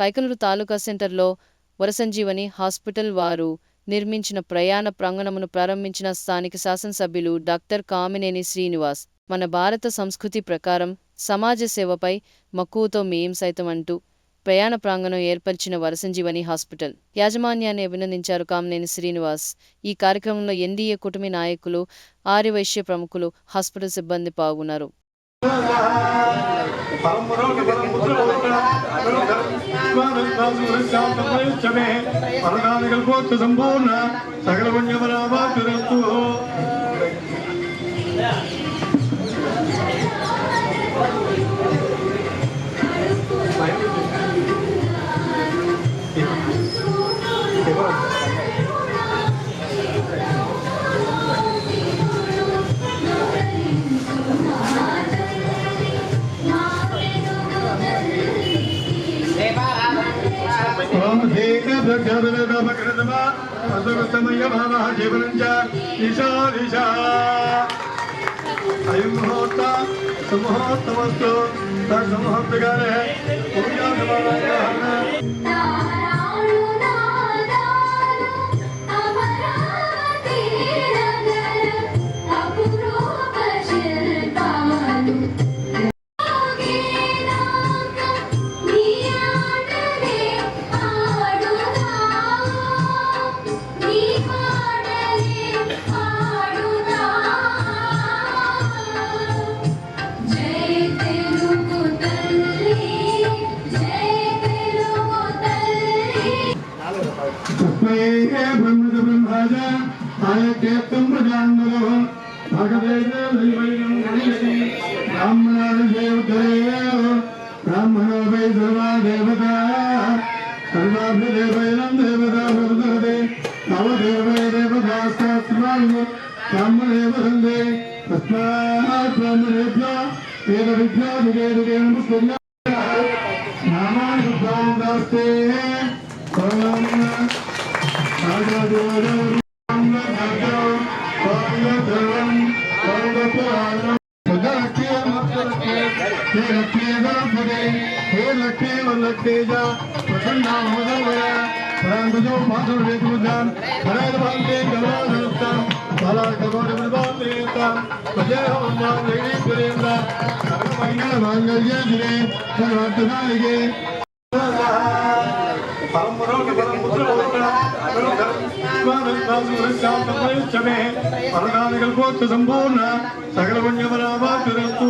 పైకలూరు తాలూకా సెంటర్లో వరసంజీవని హాస్పిటల్ వారు నిర్మించిన ప్రయాణ ప్రాంగణమును ప్రారంభించిన స్థానిక శాసనసభ్యులు డాక్టర్ కామినేని శ్రీనివాస్ మన భారత సంస్కృతి ప్రకారం సమాజ సేవపై మక్కువతో మేం సైతం అంటూ ప్రయాణ ప్రాంగణం ఏర్పరిచిన వరసంజీవని హాస్పిటల్ యాజమాన్యాన్ని అభినందించారు కామినేని శ్రీనివాస్. ఈ కార్యక్రమంలో ఎన్డీఏ కుటుంబ నాయకులు ఆర్యవైశ్య ప్రముఖులు హాస్పిటల్ సిబ్బంది పాల్గొన్నారు. సంపూర్ణ సకల పుణ్యమరామాతురస్తు ఓం ధీక ప్రఖ్యాతవేదమకృతమ అసవస్తమయ జీవనం చ దిశా దిశా అయం సుముహూర్తమస్తు తన్ముహూర్తకాలే పూజా సమారాధన भगवते ब्रह्मज ब्रह्माज आयकेत्तं प्रजाङ्गदः भगवते दैवैनं गणयति ब्राह्मणादेवदेव ब्राह्मणो वै सर्वा देवता। सर्वाभिदेवैनं देवता वर्धते तव देवै देवतास्तात्मान् ब्राह्मणेव सन्ते तस्मात् ब्राह्मणेभ्य वेदविद्यादिवेदिकेन पुष्पन्या नामानि शुद्धान्दास्ते ತೇಜ ಪ್ರಸನ್ನ ಮೊದಲಯ ಪರಾಂಗುಜೋ ಮಾಧುರ ವೇಗುಜಾನ್ ಪರಾಯ ಬಾಂಧೆ ಗವಾದಂತ ಬಾಲ ಗವಾಡ ಬಾಂಧೆ ಅಂತ ಭಜಯ ಅಮ್ಮ ವೇಣಿ ಸುರೇಂದ್ರ ಮಂಗಳ ಮಾಂಗಲ್ಯ ದಿನೇ ಸರ್ವಾರ್ಥನಾಯಿಗೆ ಪರಮರ దాస్తే సంపూర్ణ సకల పుణ్యమరామాతురస్తు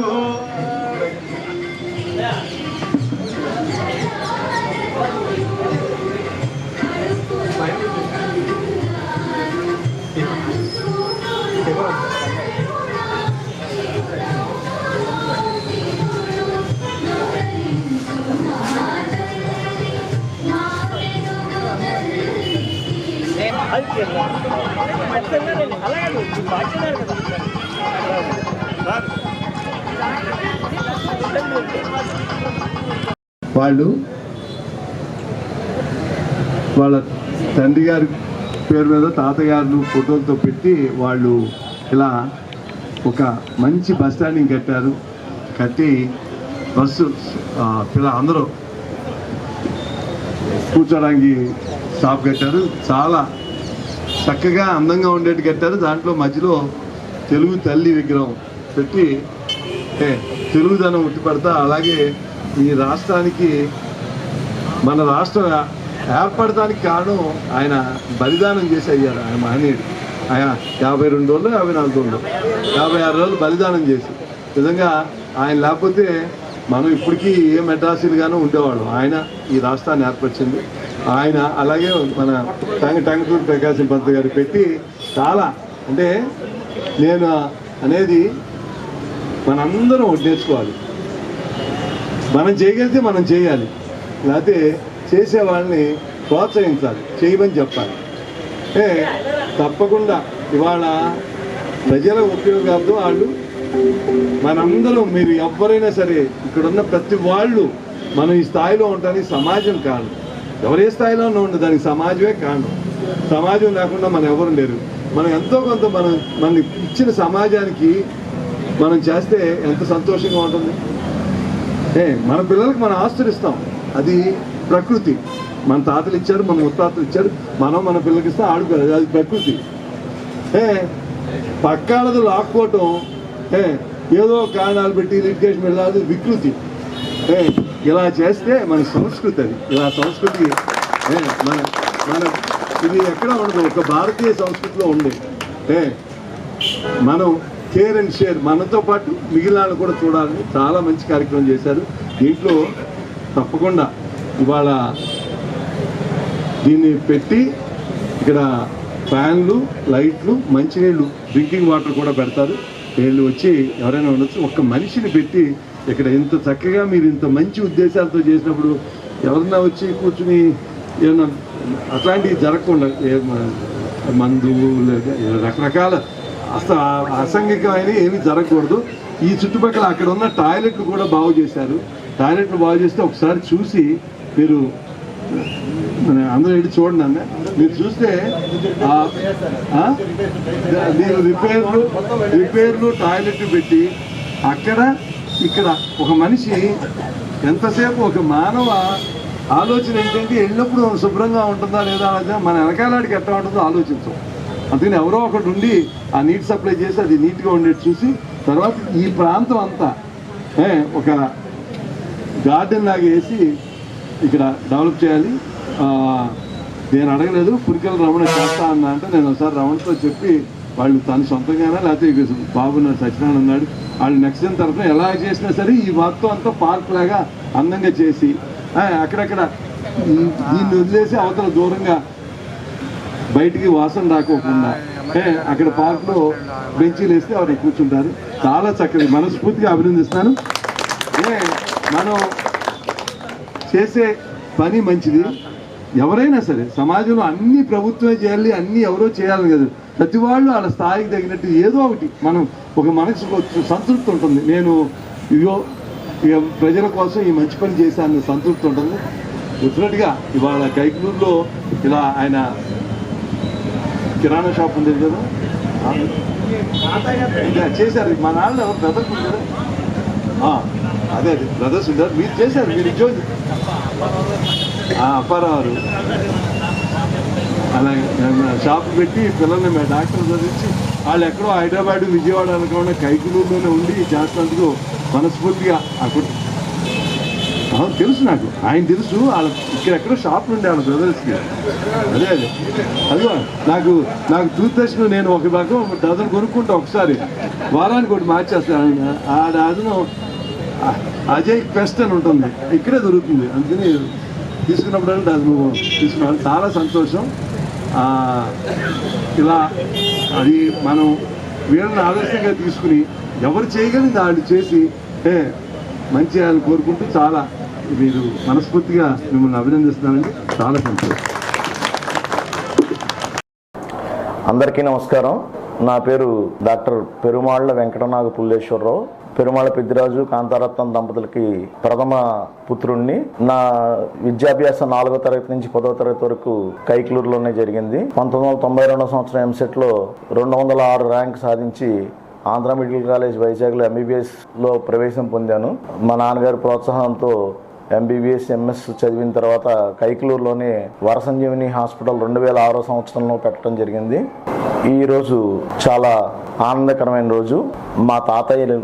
వాళ్ళు వాళ్ళ తండ్రి గారి పేరు మీద తాతగారు ఫోటోలతో పెట్టి వాళ్ళు ఇలా ఒక మంచి బస్ స్టాండింగ్ కట్టారు. కట్టి బస్సు పిల్ల అందరూ కూర్చోడానికి స్టాప్ కట్టారు. చాలా చక్కగా అందంగా ఉండేట్టు కట్టారు. దాంట్లో మధ్యలో తెలుగు తల్లి విగ్రహం పెట్టి తెలుగుదనం ఉట్టిపడతా అలాగే ఈ రాష్ట్రానికి మన రాష్ట్రం ఏర్పడటానికి కారణం ఆయన బలిదానం చేసి అయ్యారు ఆయన మహనీయుడు. ఆయన యాభై రెండు రోజులు యాభై నాలుగు రోజులు యాభై ఆరు రోజులు బలిదానం చేసి. నిజంగా ఆయన లేకపోతే మనం ఇప్పటికీ ఏ మెడ్రాసీలుగానూ ఉండేవాళ్ళం. ఆయన ఈ రాష్ట్రాన్ని ఏర్పరిచింది. ఆయన అలాగే మన టంగ టంగటూరు ప్రకాశం పంత్ గారు పెట్టి చాలా అంటే నేను అనేది మనందరం వడ్డేసుకోవాలి. నేర్చుకోవాలి మనం చేయగలిగితే మనం చేయాలి. లేకపోతే చేసే వాళ్ళని ప్రోత్సహించాలి చేయమని చెప్పాలి. ఏ తప్పకుండా ఇవాళ ప్రజల ఉపయోగార్థం వాళ్ళు మనందరం మీరు ఎవరైనా సరే ఇక్కడున్న ప్రతి వాళ్ళు మనం ఈ స్థాయిలో ఉండడానికి సమాజం కాదు. ఎవరి స్థాయిలో ఉండదు. దానికి సమాజమే కారణం. సమాజం లేకుండా మనం ఎవరు లేరు. మనం ఎంతో కొంత మనం మన ఇచ్చిన సమాజానికి మనం చేస్తే ఎంత సంతోషంగా ఉంటుంది. ఏ మన పిల్లలకు మనం ఆస్తులు అది ప్రకృతి. మన తాతలు ఇచ్చారు మన ముత్తాతలు ఇచ్చారు. మనం మన పిల్లలకి ఇస్తే ఆడుకోలేదు అది ప్రకృతి. ఏ పక్కాలది లాక్కోవటం ఏ ఏదో కారణాలు పెట్టి లిటిగేషన్ వెళ్ళాలి వికృతి. ఏ ఇలా చేస్తే మన సంస్కృతి అది. ఇలా సంస్కృతి ఏ మన మన ఇది ఎక్కడ ఉండదు. ఒక భారతీయ సంస్కృతిలో ఉంది ఏ మనం కేర్ అండ్ షేర్ మనతో పాటు మిగిలిన కూడా చూడాలని చాలా మంచి కార్యక్రమం చేశారు. దీంట్లో తప్పకుండా ఇవాళ దీన్ని పెట్టి ఇక్కడ ఫ్యాన్లు లైట్లు మంచినీళ్ళు డ్రింకింగ్ వాటర్ కూడా పెడతారు. వీళ్ళు వచ్చి ఎవరైనా ఉండొచ్చు. ఒక మనిషిని పెట్టి ఇక్కడ ఇంత చక్కగా మీరు ఇంత మంచి ఉద్దేశాలతో చేసినప్పుడు ఎవరన్నా వచ్చి కూర్చుని ఏమన్నా అట్లాంటివి జరగకుండా మందు రకరకాల అసలు అసంఘికమైన ఏమీ జరగకూడదు. ఈ చుట్టుపక్కల అక్కడ ఉన్న టాయిలెట్లు కూడా బాగు చేశారు. టాయిలెట్లు బాగు చేస్తే ఒకసారి చూసి మీరు అందరూ వెళ్ళి చూడండి అన్న. మీరు చూస్తే మీరు రిపేర్లు రిపేర్లు టాయిలెట్లు పెట్టి అక్కడ ఇక్కడ ఒక మనిషి ఎంతసేపు ఒక మానవ ఆలోచన ఏంటంటే వెళ్ళినప్పుడు శుభ్రంగా ఉంటుందా లేదా అనేది మన వెనకాలాడికి ఎట్లా ఉంటుందో ఆలోచించం. అందుకని ఎవరో ఒకటి ఉండి ఆ నీటి సప్లై చేసి అది నీట్గా ఉండేది చూసి తర్వాత ఈ ప్రాంతం అంతా ఏ, ఒక గార్డెన్ లాగా వేసి ఇక్కడ డెవలప్ చేయాలి. నేను అడగలేదు పురికల రమణ చేస్తా అన్నా అంటే నేను ఒకసారి రమణతో చెప్పి వాళ్ళు తను సొంతంగానే? లేకపోతే బాబు నా సత్యనారాయణ ఉన్నాడు వాళ్ళు నెక్స్ట్ తరఫున ఎలా చేసినా సరే ఈ మొత్తం అంతా పార్క్ లాగా అందంగా చేసి అక్కడక్కడ దీన్ని వదిలేసి అవతల దూరంగా బయటికి వాసన రాకోకుండా ఏ, అక్కడ పార్క్లో బెంచీలు వేస్తే వారు కూర్చుంటారు. చాలా చక్కగా మనస్ఫూర్తిగా అభినందిస్తాను ఏ, మనం చేసే పని మంచిది. ఎవరైనా సరే సమాజంలో అన్ని ప్రభుత్వమే చేయాలి అన్ని ఎవరో చేయాలి కదా. ప్రతి వాళ్ళు వాళ్ళ స్థాయికి తగినట్టు ఏదో ఒకటి మనం ఒక మనసుకు సంతృప్తి ఉంటుంది. నేను ఇగో ప్రజల కోసం ఈ మంచి పని చేశాను సంతృప్తి ఉంటుంది. డెఫినెట్గా ఇవాళ కైకలూరులో ఇలా ఆయన కిరాణా షాప్ ఉంది కదా? చేశారు. మా నాన్న బ్రదర్స్ ఉంటారు అదే అదే. బ్రదర్స్ ఉంటారు మీరు చేశారు. మీరు ఉద్యోగి ఆ, అప్పారావు అలాగే షాప్ పెట్టి పిల్లల్ని మేము డాక్టర్ చదివించి వాళ్ళు ఎక్కడో హైదరాబాద్ విజయవాడ అనుకోకుండా కైకులూరులోనే ఉండి చేస్తున్నందుకు మనస్ఫూర్తిగా అక్కడ తెలుసు నాకు. ఆయన తెలుసు. వాళ్ళ ఇక్కడ ఎక్కడో షాప్ నుండి వాళ్ళ బ్రదర్స్కి అదే అదే. అదిగో నాకు నాకు టూత్ నేను ఒక భాగం డజన్ కొనుక్కుంటా ఒకసారి. వారానికి ఒకటి మార్చేస్తాను ఆ డజను అజయ్ పెస్ట్ అని ఉంటుంది. ఇక్కడే దొరుకుతుంది. అందుకని తీసుకున్నప్పుడు డజన్ తీసుకున్నాను. చాలా సంతోషం. ఇలా అది మనం వీళ్ళని ఆదర్శంగా తీసుకుని ఎవరు చేయగలిగింది వాళ్ళు చేసి ఏ మంచి అని కోరుకుంటూ చాలా మీరు మనస్ఫూర్తిగా మిమ్మల్ని అభినందిస్తున్నానండి. చాలా సంతోషం. అందరికీ నమస్కారం. నా పేరు డాక్టర్ పెరుమాళ్ళ వెంకటనాగ పుల్లేశ్వరరావు. పెరుమాళ పెద్దిరాజు కాంతారత్నం దంపతులకి ప్రథమ పుత్రుణ్ణి. నా విద్యాభ్యాసం నాలుగో తరగతి నుంచి పదో తరగతి వరకు కైక్లూరులోనే జరిగింది. పంతొమ్మిది వందల తొంభై రెండో సంవత్సరం ఎంసెట్లో రెండు వందల ఆరు ర్యాంక్ సాధించి ఆంధ్ర మెడికల్ కాలేజ్ వైజాగ్లో ఎంబీబీఎస్లో ప్రవేశం పొందాను. మా నాన్నగారి ప్రోత్సాహంతో ఎంబీబీఎస్ ఎంఎస్ చదివిన తర్వాత కైకలూరులోనే వరసంజీవిని హాస్పిటల్ రెండు వేల ఆరో సంవత్సరంలో పెట్టడం జరిగింది. ఈరోజు చాలా ఆనందకరమైన రోజు. మా తాతయ్యలు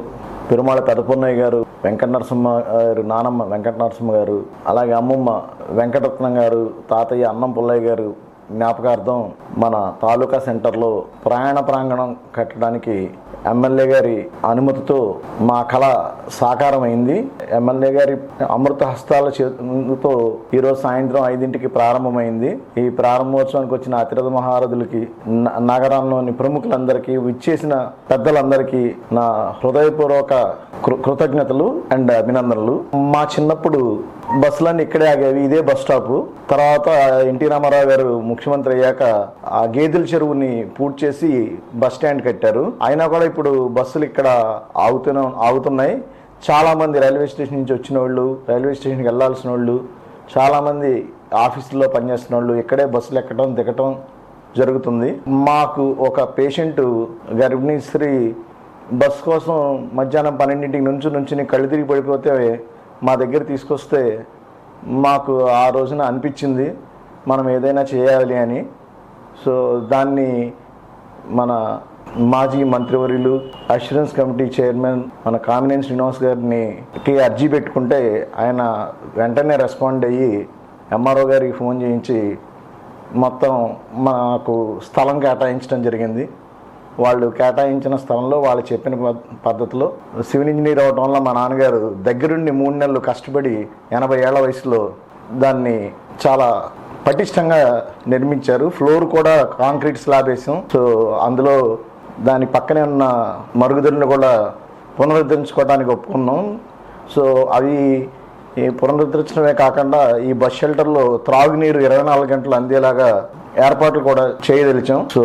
పెరుమాళ పెదపన్నయ్య గారు వెంకట నరసింహ గారు నానమ్మ వెంకట నరసింహ గారు అలాగే అమ్మమ్మ వెంకటరత్నం గారు తాతయ్య అన్నం పుల్లయ్య గారు జ్ఞాపకార్థం మన తాలూకా సెంటర్లో ప్రయాణ ప్రాంగణం కట్టడానికి ఎమ్మెల్యే గారి అనుమతితో మా కళ సాకారమైంది. ఎమ్మెల్యే గారి అమృత హస్తాల చేతులతో ఈరోజు సాయంత్రం ఐదింటికి ప్రారంభమైంది. ఈ ప్రారంభోత్సవానికి వచ్చిన అతిరథ మహారథులకి న- నగరంలోని ప్రముఖులందరికీ విచ్చేసిన పెద్దలందరికీ నా హృదయపూర్వక కృ- కృతజ్ఞతలు అండ్ అభినందనలు. మా చిన్నప్పుడు బస్సులన్నీ ఇక్కడే ఆగేవి. ఇదే బస్ స్టాప్. తర్వాత ఎన్టీ రామారావు గారు ముఖ్యమంత్రి అయ్యాక ఆ గేదెల చెరువుని పూర్తి చేసి బస్ స్టాండ్ కట్టారు. అయినా కూడా ఇప్పుడు బస్సులు ఇక్కడ ఆగుతూనే ఆగుతున్నాయి. చాలామంది రైల్వే స్టేషన్ నుంచి వచ్చిన వాళ్ళు రైల్వే స్టేషన్కి వెళ్ళాల్సిన వాళ్ళు చాలామంది ఆఫీసులో ఆఫీసుల్లో పనిచేస్తున్న వాళ్ళు ఇక్కడే బస్సులు ఎక్కడం దిగటం జరుగుతుంది. మాకు ఒక పేషెంట్ గర్భిణీ స్త్రీ బస్ కోసం మధ్యాహ్నం పన్నెండింటికి నుంచి నుంచి కళ్ళు తిరిగి పడిపోతే మా దగ్గర తీసుకొస్తే మాకు ఆ రోజున అనిపించింది మనం ఏదైనా చేయాలి అని. సో దాన్ని మన మాజీ మంత్రివర్యులు అష్యూరెన్స్ కమిటీ చైర్మన్ మన కామినేని శ్రీనివాస్ గారిని అర్జీ పెట్టుకుంటే ఆయన వెంటనే రెస్పాండ్ అయ్యి ఎంఆర్ఓ గారికి ఫోన్ చేయించి మొత్తం మాకు స్థలం కేటాయించడం జరిగింది. వాళ్ళు కేటాయించిన స్థలంలో వాళ్ళు చెప్పిన పద్- పద్ధతిలో సివిల్ ఇంజనీర్ అవటం వల్ల మా నాన్నగారు దగ్గరుండి మూడు నెలలు కష్టపడి ఎనభై ఏళ్ళ వయసులో దాన్ని చాలా పటిష్టంగా నిర్మించారు. ఫ్లోర్ కూడా కాంక్రీట్ స్లాబ్ వేసాం. సో అందులో దాని పక్కనే ఉన్న మరుగుదొడ్లను కూడా పునరుద్ధరించుకోవడానికి ఒప్పుకున్నాం. సో అవి ఈ పునరుద్ధరించడమే కాకుండా ఈ బస్ షెల్టర్లో త్రాగునీరు ఇరవై నాలుగు గంటలు అందేలాగా ఏర్పాట్లు కూడా చేయదలిచాం. సో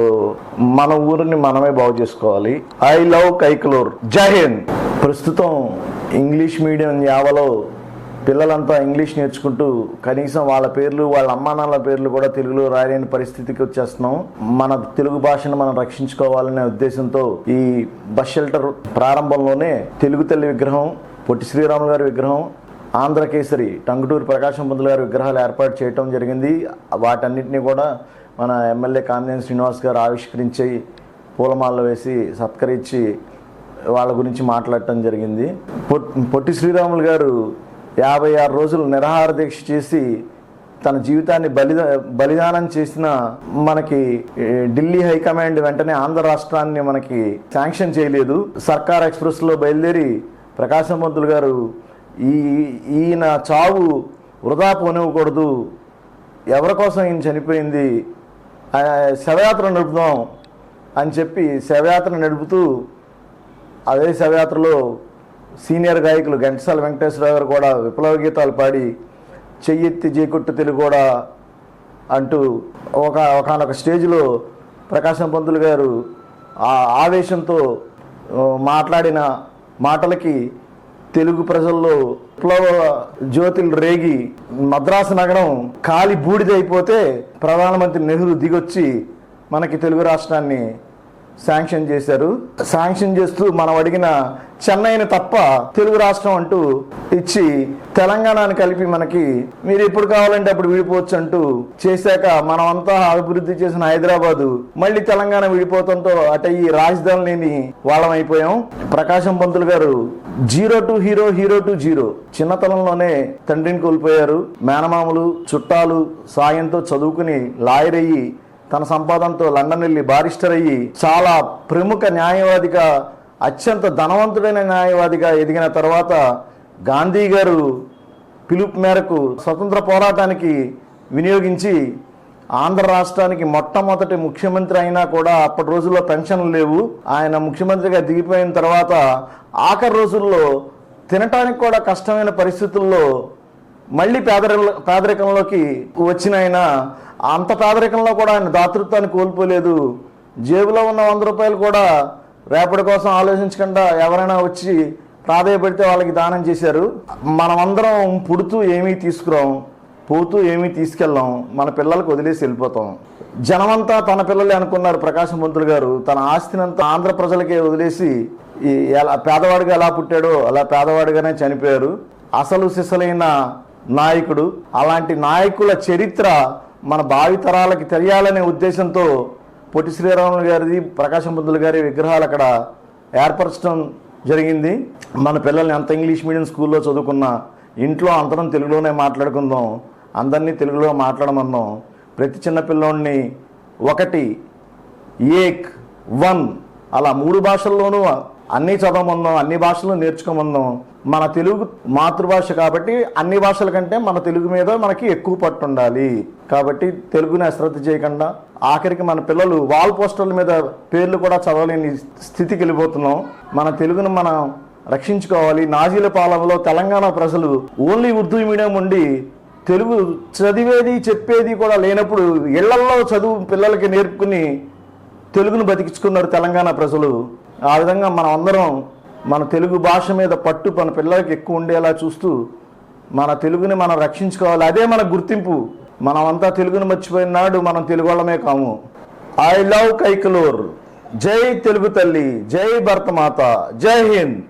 మన ఊరిని మనమే బాగు చేసుకోవాలి. I love Kaikalur. జై హింద్. ప్రస్తుతం ఇంగ్లీష్ మీడియం యావలో పిల్లలంతా ఇంగ్లీష్ నేర్చుకుంటూ కనీసం వాళ్ళ పేర్లు వాళ్ళ అమ్మానాన్నల పేర్లు కూడా తెలుగులో రాయలేని పరిస్థితికి వచ్చేస్తున్నాం. మన తెలుగు భాషను మనం రక్షించుకోవాలనే ఉద్దేశంతో ఈ బస్ షెల్టర్ ప్రారంభంలోనే తెలుగు తల్లి విగ్రహం పొట్టి శ్రీరాములు గారి విగ్రహం ఆంధ్రకేసరి టంగుటూరు ప్రకాశం పంతులు గారి విగ్రహాలు ఏర్పాటు చేయటం జరిగింది. వాటన్నిటిని కూడా మన ఎమ్మెల్యే కామినేని శ్రీనివాస్ గారు ఆవిష్కరించి పూలమాలలు వేసి సత్కరించి వాళ్ళ గురించి మాట్లాడటం జరిగింది. పొట్టి శ్రీరాములు గారు యాభై ఆరు రోజులు నిరాహార దీక్ష చేసి తన జీవితాన్ని బలిదా బలిదానం చేసిన మనకి ఢిల్లీ హైకమాండ్ వెంటనే ఆంధ్ర రాష్ట్రాన్ని మనకి శాంక్షన్ చేయలేదు. సర్కార్ ఎక్స్ప్రెస్లో బయలుదేరి ప్రకాశం గారు ఈ ఈయన చావు వృధా పోనివ్వకూడదు. ఎవరి కోసం ఈయన చనిపోయింది? శవయాత్ర నడుపుదాం అని చెప్పి శవయాత్ర నడుపుతూ అదే శవయాత్రలో సీనియర్ గాయకులు ఘంటసాల వెంకటేశ్వరరావు గారు కూడా విప్లవ గీతాలు పాడి చెయ్యెత్తి జీకొట్టు తెలుగు కూడా అంటూ ఒక ఒకనొక స్టేజ్లో ప్రకాశం పంతులు గారు ఆ ఆవేశంతో మాట్లాడిన మాటలకి తెలుగు ప్రజల్లో విప్లవ జ్యోతులు రేగి మద్రాసు నగరం కాలి బూడిదైపోతే ప్రధానమంత్రి నెహ్రూ దిగొచ్చి మనకి తెలుగు రాష్ట్రాన్ని శాంక్షన్ చేశారు. శాంక్షన్ చేస్తూ మనం అడిగిన చెన్నైని తప్ప తెలుగు రాష్ట్రం అంటూ ఇచ్చి తెలంగాణని కలిపి మనకి మీరు ఎప్పుడు కావాలంటే అప్పుడు విడిపోవచ్చు అంటూ చేశాక మనం అంతా అభివృద్ధి చేసిన హైదరాబాదు మళ్ళీ తెలంగాణ విడిపోవడంతో అటు ఈ రాజధాని లేని వాళ్ళం అయిపోయాం. Prakasam Pantulu garu zero to hero hero to zero చిన్నతనంలోనే తండ్రిని కోల్పోయారు. మేనమామలు చుట్టాలు సాయంతో చదువుకుని లాయర్ అయ్యి తన సంపాదనతో లండన్ వెళ్ళి బారిస్టర్ అయ్యి చాలా ప్రముఖ న్యాయవాదిగా అత్యంత ధనవంతుడైన న్యాయవాదిగా ఎదిగిన తర్వాత గాంధీ గారు పిలుపు మేరకు స్వతంత్ర పోరాటానికి వినియోగించి ఆంధ్ర రాష్ట్రానికి మొట్టమొదటి ముఖ్యమంత్రి అయినా కూడా అప్పటి రోజుల్లో పెన్షన్లు లేవు. ఆయన ముఖ్యమంత్రిగా దిగిపోయిన తర్వాత ఆఖరి రోజుల్లో తినటానికి కూడా కష్టమైన పరిస్థితుల్లో మళ్ళీ పేదరి పేదరికంలోకి వచ్చిన ఆయన అంత పేదరికంలో కూడా ఆయన దాతృత్వాన్ని కోల్పోలేదు. జేబులో ఉన్న వంద రూపాయలు కూడా రేపటి కోసం ఆలోచించకుండా ఎవరైనా వచ్చి ప్రాధాయపడితే వాళ్ళకి దానం చేశారు. మనమందరం పుడుతూ ఏమీ తీసుకురాం పోతూ ఏమీ తీసుకెళ్ళాం మన పిల్లలకు వదిలేసి వెళ్ళిపోతాం. జనమంతా తన పిల్లలే అనుకున్నారు ప్రకాశం మంత్రులు గారు. తన ఆస్తినంతా ఆంధ్ర ప్రజలకే వదిలేసి ఈ ఎలా పేదవాడిగా ఎలా పుట్టాడో అలా పేదవాడిగానే చనిపోయారు. అసలు సిసలైన నాయకుడు అలాంటి నాయకుల చరిత్ర మన భావితరాలకి తెలియాలనే ఉద్దేశంతో పొట్టి శ్రీరాములు గారిది ప్రకాశం పంతులు గారి విగ్రహాలు అక్కడ ఏర్పరచడం జరిగింది. మన పిల్లల్ని ఎంత ఇంగ్లీష్ మీడియం స్కూల్లో చదువుకున్నా ఇంట్లో అందరం తెలుగులోనే మాట్లాడుకుందాం అందరినీ తెలుగులో మాట్లాడమన్నాం. ప్రతి చిన్న పిల్లోడిని ఒకటి ఏక్ వన్ అలా మూడు భాషల్లోనూ అన్ని చదవమందాం అన్ని భాషలు నేర్చుకోమందాం. మన తెలుగు మాతృభాష కాబట్టి అన్ని భాషల కంటే మన తెలుగు మీద మనకి ఎక్కువ పట్టు ఉండాలి కాబట్టి తెలుగుని అశ్రద్ధ చేయకుండా ఆఖరికి మన పిల్లలు వాల్ పోస్టర్ల మీద పేర్లు కూడా చదవలేని స్థితికి వెళ్ళిపోతున్నాం. మన తెలుగును మనం రక్షించుకోవాలి. నాజీల పాలనలో తెలంగాణ ప్రజలు ఓన్లీ ఉర్దూ మీడియం ఉండి తెలుగు చదివేది చెప్పేది కూడా లేనప్పుడు ఇళ్ళల్లో చదువు పిల్లలకి నేర్పుకుని తెలుగును బతికించుకున్నారు తెలంగాణ ప్రజలు. ఆ విధంగా మనం అందరం మన తెలుగు భాష మీద పట్టు మన పిల్లలకి ఎక్కువ ఉండేలా చూస్తూ మన తెలుగుని మనం రక్షించుకోవాలి. అదే మన గుర్తింపు. మనమంతా తెలుగుని మర్చిపోయిన నాడు మనం తెలుగు వాళ్ళమే కాము. ఐ లవ్ కైకలూర్ జై తెలుగు తల్లి. జై భరతమాత. జై హింద్.